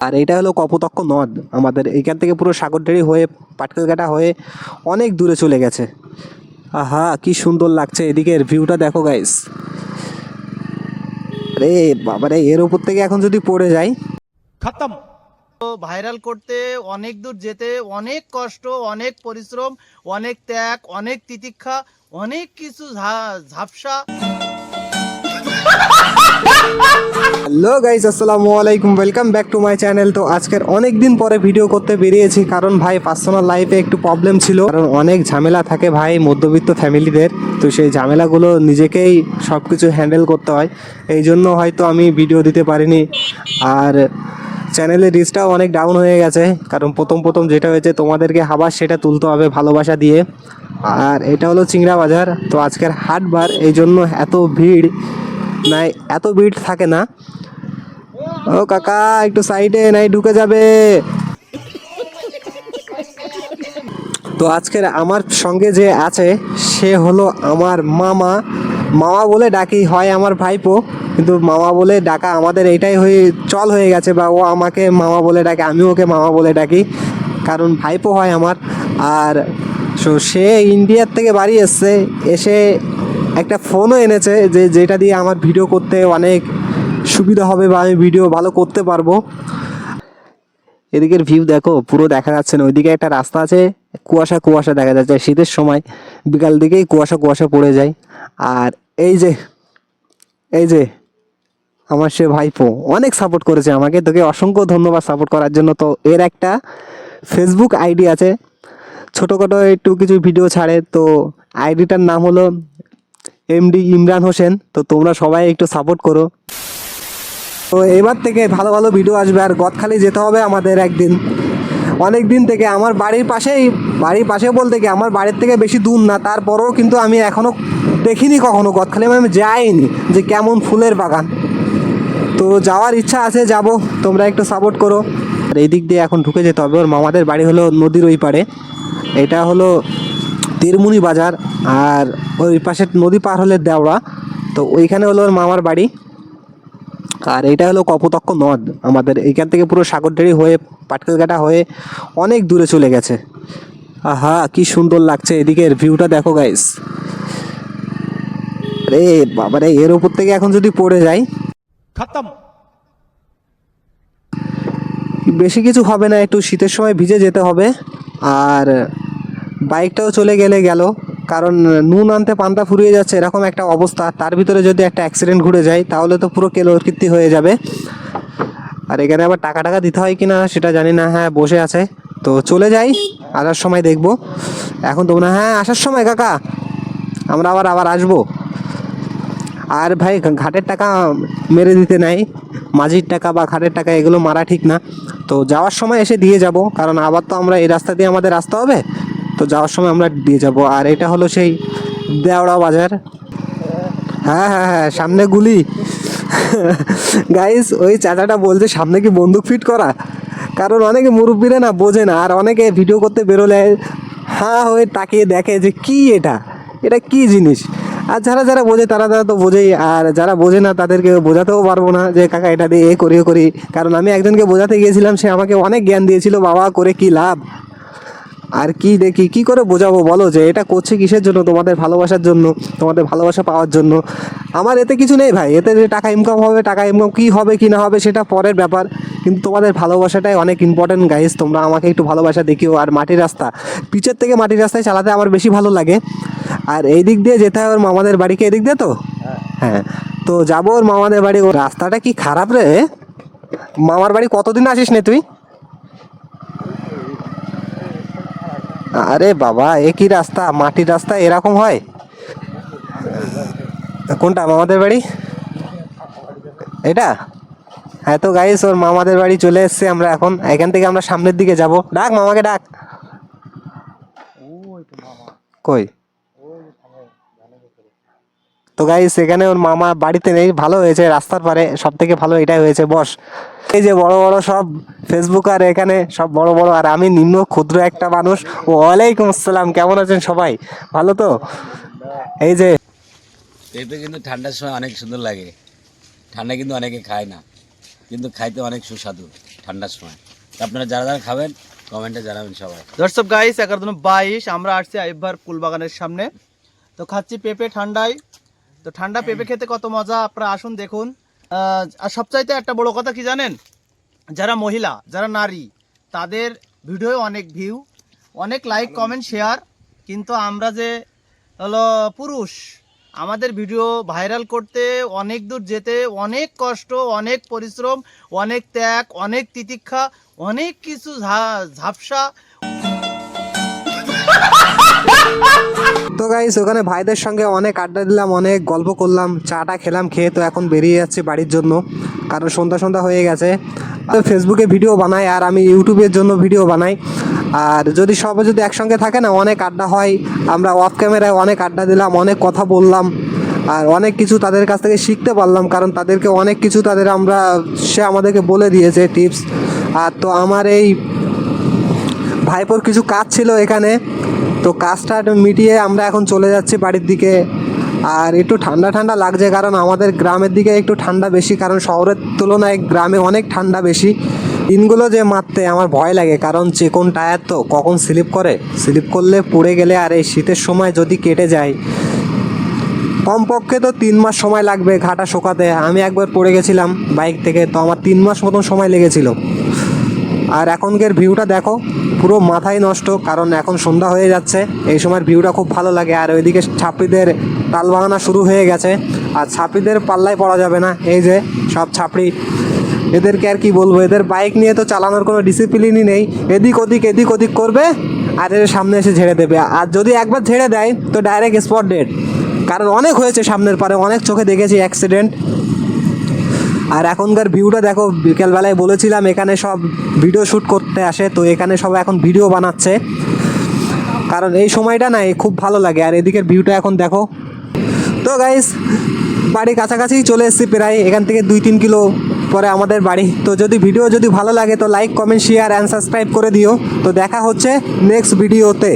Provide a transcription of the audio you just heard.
আর এটা হলো কপোতক্ষ নদ। আমাদের এইখান থেকে পুরো সাগরডেরি হয়ে, পাটকেলঘাটা হয়ে অনেক দূরে চলে গেছে। আহা, কি সুন্দর লাগছে এদিকের ভিউটা দেখো গাইস আরে বাবারে, এর উপর থেকে এখন যদি পড়ে যাই। খতম। ভাইরাল করতে অনেক দূর যেতে, অনেক কষ্ট, অনেক পরিশ্রম, অনেক ত্যাগ, অনেক তিতিক্ষা, অনেক কিছু ঝাপসা। হ্যালো গাইজ আসসালামু আলাইকুম। Welcome back to my channel তো আজকের অনেক দিন পরে ভিডিও করতে বেরিয়েছি, কারণ ভাই পার্সোনাল লাইফে একটু প্রবলেম ছিল। কারণ অনেক ঝামেলা থাকে ভাই মধ্যবিত্ত ফ্যামিলিদের তো সেই ঝামেলাগুলো নিজেকেই সব কিছু হ্যান্ডেল করতে হয়। এই জন্য হয়তো আমি ভিডিও দিতে পারিনি। আর চ্যানেলের রিচটাও অনেক ডাউন হয়ে গেছে। কারণ প্রথম প্রথম যেটা হয়েছে, তোমাদেরকে হাবার সেটা তুলতে হবে ভালোবাসা দিয়ে। আর এটা হলো চিংড়া বাজার। তো আজকের হাটবার এই জন্য এত ভিড়। নাই, এত ভিড় থাকে না। ও কাকা, একটু সাইডে, নাই, ঢুকে যাবে। তো আজকের আমার সঙ্গে যে আছে, সে হলো আমার মামা। মামা বলে ডাকি, হয় আমার ভাইপো। কিন্তু মামা বলে ডাকা আমাদের এইটাই হয়ে, চল হয়ে গেছে বা ও আমাকে মামা বলে ডাকে আমি ওকে মামা বলে ডাকি। কারণ ভাইপো হয় আমার। আর so সে ইন্ডিয়ার থেকে বাড়ি এসছে, এসে একটা ফোনও এনেছে যে যেটা দিয়ে আমার ভিডিও করতে অনেক সুবিধা হবে বা আমি ভিডিও ভালো করতে পারব। এদিকের ভিউ দেখো, পুরো দেখা যাচ্ছে না। ওইদিকে একটা রাস্তা আছে, কুয়াশা কুয়াশা দেখা যাচ্ছে শীতের সময়। বিকাল দিকেই কুয়াশা কুয়াশা পড়ে যায়। আর এই যে এই যে আমার সে ভাইপো অনেক সাপোর্ট করেছে আমাকে। তোকে অসংখ্য ধন্যবাদ সাপোর্ট করার জন্য। তো এর একটা ফেসবুক আইডি আছে। ছোটোখাটো একটু কিছু ভিডিও ছাড়ে। তো আইডিটার নাম হলো এমডি ইমরান হোসেন, তো তোমরা সবাই একটু সাপোর্ট করো। তো এবার থেকে ভালো ভালো ভিডিও আসবে, আর গদখালি যেতে হবে আমাদের একদিন। অনেক দিন থেকে আমার বাড়ির পাশেই, বাড়ির পাশে বলতে কি, আমার বাড়ির থেকে বেশি দূর না, তারপরেও কিন্তু আমি এখনও দেখিনি কখনো গদখালি আমি যাইনি যে কেমন ফুলের বাগান। তো যাওয়ার ইচ্ছা আছে, যাব, তোমরা একটু সাপোর্ট করো। আর এই দিক দিয়ে এখন ঢুকে যেতে হবে, ওর মামাদের বাড়ি হলো নদীর ওই পারে এটা হলো তেরমুনি বাজার আর ওই পাশে নদী পার হলে দেওড়া। তো ওইখানে হলো ওর মামার বাড়ি। আর এটা হলো কপোতক্ষ নদ। আমাদের এইখান থেকে পুরো সাগরডাড়ি হয়ে পাটকেলঘাটা হয়ে অনেক দূরে চলে গেছে। আহা কি সুন্দর লাগছে এদিকের ভিউটা দেখো গাইস রে বাবা রে এর উপর থেকে এখন যদি পড়ে যাই। খতম। বেশি কিছু হবে না একটু শীতের সময় ভিজে যেতে হবে। আর বাইকটাও চলে গেলে গেল। কারণ নুন আনতে পান্তা ফুরিয়ে যাচ্ছে এরকম একটা অবস্থা। তার ভিতরে যদি একটা অ্যাক্সিডেন্ট ঘুরে যায় তাহলে তো পুরো কেলোকীর্তি হয়ে যাবে। আর এখানে আবার টাকা টাকা দিতে হয় কি না সেটা জানি না। হ্যাঁ বসে আছে। তো চলে যাই আসার সময় দেখব। এখন তো হয়, হ্যাঁ আসার সময় কাকা। আমরা আবার আবার আসব। আর ভাই ঘাটের টাকা মেরে দিতে নাই। মাঝির টাকা বা ঘাটের টাকা এগুলো মারা ঠিক না। তো যাওয়ার সময় এসে দিয়ে যাব। কারণ আবার তো আমরা এই রাস্তা দিয়ে আমাদের আসতে হবে। তো যাওয়ার সময় আমরা দিয়ে যাব। আর এটা হলো সেই দেওড়া বাজার। হ্যাঁ হ্যাঁ হ্যাঁ সামনে গুলি। গাইস ওই চাচাটা বলছে সামনে কি বন্দুক ফিট করা? কারণ অনেকে মুরব্বীরা না বোঝে না, আর অনেকে ভিডিও করতে বেরোলে হ্যাঁ হয়ে তাকিয়ে দেখে যে কি এটা? এটা কি জিনিস? আর যারা যারা বোঝে তারা তারা তো বোঝেই, আর যারা বোঝে না তাদেরকে বোঝাতেও পারব না যে কাকা এটা দিয়ে এ করি, ও করি। কারণ আমি একজনকে বোঝাতে গিয়েছিলাম, সে আমাকে অনেক জ্ঞান দিয়েছিল, বাবা করে কি লাভ? আর কি দেখি, কি করে বোঝাবো বলো যে এটা করছে কিসের জন্য? তোমাদের ভালোবাসার জন্য, তোমাদের ভালোবাসা পাওয়ার জন্য। আমার এতে কিছু নেই ভাই, এতে যে টাকা ইনকাম হবে, টাকা ইনকাম কি হবে, কি না হবে, সেটা পরের ব্যাপার। কিন্তু তোমাদের ভালোবাসাটাই অনেক ইম্পর্টেন্ট গাইস তোমরা আমাকে একটু ভালোবাসা দেখিও। আর মাটির রাস্তা, পিচের থেকে মাটির রাস্তায় চালাতে আমার বেশি ভালো লাগে। আর এই দিক দিয়ে যেতে হয় ওর মামাদের বাড়িকে এদিক দিয়ে তো? হ্যাঁ। তো যাব ওর মামাদের বাড়ি। ওর রাস্তাটা কি খারাপ রে? মামার বাড়ি কতদিন আসিস নে তুই? আরে বাবা একই রাস্তা? মাটির রাস্তা এরকম হয়? কোনটা, মামাদের বাড়ি? এটা? হ্যাঁ তো গাইস ওর মামাদের বাড়ি চলে এসছে আমরা এখন। এখান থেকে আমরা সামনের দিকে যাব। ডাক, মামাকে ডাক। কই? তো গাইস এখানে ওর মামা বাড়িতে নেই ভালো হয়েছে রাস্তার পারে সব থেকে ভালো এটাই হয়েছে বস। এই যে বড় বড় সব ফেসবুক আর এখানে সব বড় বড় আর আমি নিম্ন ক্ষুদ্র একটা মানুষ। ওয়ালাইকুম আসসালাম কেমন আছেন সবাই? ভালো তো? এই যে পেঁপে কিন্তু ঠান্ডার সময় অনেক সুন্দর লাগে। ঠান্ডা কিন্তু অনেকে খায় না কিন্তু খাইতে অনেক সুস্বাদু ঠান্ডার সময়। তো আপনারা যারা যারা খাবেন কমেন্টে জানাবেন সবাই। দর্শক গাইস এগারো দিন বাইশ আমরা আসছি আইবার ফুলবাগানের সামনে। তো খাচ্ছি পেঁপে ঠান্ডায়। তো ঠান্ডা পেঁপে খেতে কত মজা? আপনারা আসুন, দেখুন। আর সবচাইতে একটা বড় কথা কি জানেন? যারা মহিলা, যারা নারী, তাদের ভিডিও অনেক ভিউ অনেক লাইক কমেন্ট শেয়ার কিন্তু আমরা যে, হলো, পুরুষ, আমাদের ভিডিও ভাইরাল করতে অনেক দূর যেতে, অনেক কষ্ট, অনেক পরিশ্রম, অনেক ত্যাগ, অনেক তিতিক্ষা, অনেক কিছু ঝাপসা তো গাইস ওখানে ভাইদের সঙ্গে অনেক আড্ডা দিলাম, অনেক গল্প করলাম, চাটা খেলাম, খেয়ে তো এখন বেরিয়ে যাচ্ছি বাড়ির জন্য, কারণ সন্ধ্যা সন্ধ্যা হয়ে গেছে। ফেসবুকে ভিডিও বানাই আর আমি ইউটিউবের জন্য ভিডিও বানাই। আর যদি সবাই যদি একসঙ্গে থাকে না, অনেক আড্ডা হয়, আমরা অফ ক্যামেরায় অনেক আড্ডা দিলাম, অনেক কথা বললাম, আর অনেক কিছু তাদের কাছ থেকে শিখতে পারলাম, কারণ তাদেরকে অনেক কিছু তাদের আমরা, সে আমাদেরকে বলে দিয়েছে টিপস আর তো আমার এই ভাইপোর কিছু কাজ ছিল এখানে। তো কাজটা মিটিয়ে আমরা এখন চলে যাচ্ছি বাড়ির দিকে। আর একটু ঠান্ডা ঠান্ডা লাগছে কারণ আমাদের গ্রামের দিকে একটু ঠান্ডা বেশি, কারণ শহরের তুলনায় গ্রামে অনেক ঠান্ডা বেশি। দিনগুলো যে মারতে আমার ভয় লাগে, কারণ যে কোন টায়ার তো, কখন স্লিপ করে। স্লিপ করলে পড়ে গেলে আর এই শীতের সময় যদি কেটে যায়, কমপক্ষে তো তিন মাস সময় লাগবে ঘাটা শোকাতে। আমি একবার পড়ে গেছিলাম বাইক থেকে, তো আমার তিন মাস মতন সময় লেগেছিল। আর এখনকার ভিউটা দেখো পুরো মাথায় নষ্ট, কারণ এখন সন্ধ্যা হয়ে যাচ্ছে। এই সময় ভিউটা খুব ভালো লাগে। আর ওইদিকে ছাপড়িদের তাল বাগানা শুরু হয়ে গেছে। আর ছাপড়িদের পাল্লায় পড়া যাবে না। এই যে সব ছাপড়ি। এদেরকে আর কি বলব? এদের বাইক নিয়ে তো চালানোর কোনো ডিসিপ্লিনই নেই। এদিক ওদিক এদিক ওদিক করবে আর এর সামনে এসে ঝেড়ে দেবে। আর যদি একবার ঝেড়ে দেয়, তো ডাইরেক্ট স্পট ডেড কারণ অনেক হয়েছে সামনের পারে। অনেক চোখে দেখেছি অ্যাক্সিডেন্ট আর এখনকার ভিউটা দেখো, বিকেলবেলায় বলেছিলাম এখানে সব ভিডিও শ্যুট করতে আসে, তো এখানে সব এখন ভিডিও বানাচ্ছে। কারণ এই সময়টা না খুব ভালো লাগে। আর এদিকের ভিউটা এখন দেখো। তো গাইস বাড়ি কাছাকাছি চলে এসেছি প্রায়, এখান থেকে দুই তিন কিলো পরে আমাদের বাড়ি। তো যদি ভিডিও যদি ভালো লাগে, তো like comment share and subscribe করে দিও। তো দেখা হচ্ছে নেক্সট ভিডিওতে